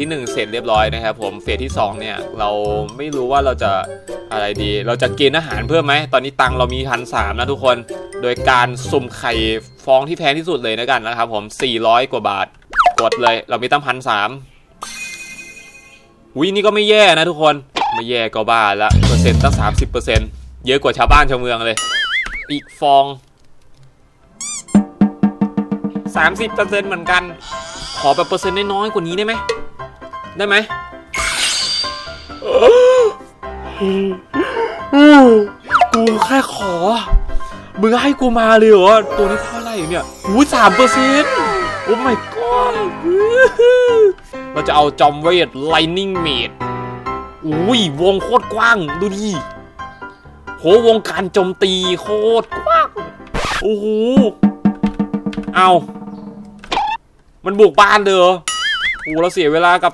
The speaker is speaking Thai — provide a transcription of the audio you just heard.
ที่ 1 เสร็จเรียบร้อยนะครับผมเฟสที่ 2 เนี่ย เราไม่รู้ว่าเราจะอะไรดี เราจะกินอาหารเพิ่มไหม ตอนนี้ตังค์เรามีพันสามนะทุกคน โดยการสุ่มไข่ฟองที่แพงที่สุดเลยนะกันนะครับผม 400 กว่าบาท กดเลย เรามีตั้งพันสามวินี่ก็ไม่แย่นะทุกคน ไม่แย่ก็บ้าละเปอร์เซ็นต์ตั้ง30เปอร์เซ็นต์เยอะกว่าชาวบ้านชาวเมืองเลย อีกฟอง30เปอร์เซ็นต์เหมือนกัน ขอแบบเปอร์เซ็นต์น้อยๆกว่านี้ได้ไหม ได้ไหมกูแค่ขอ มึงให้กูมาเลยเหรอ ตัวนี้เท่าไหร่เนี่ยหูสามเปอร์เซ็นต์โอ้ my god เราจะเอาจอมเวท lightning mate อุ้ยวงโคตรกว้าง ดูดิโหวงการโจมตีโคตรกว้าง โอ้โห เอา มันบุกบ้านเลยเหรอโอ้เราเสียเวลากับ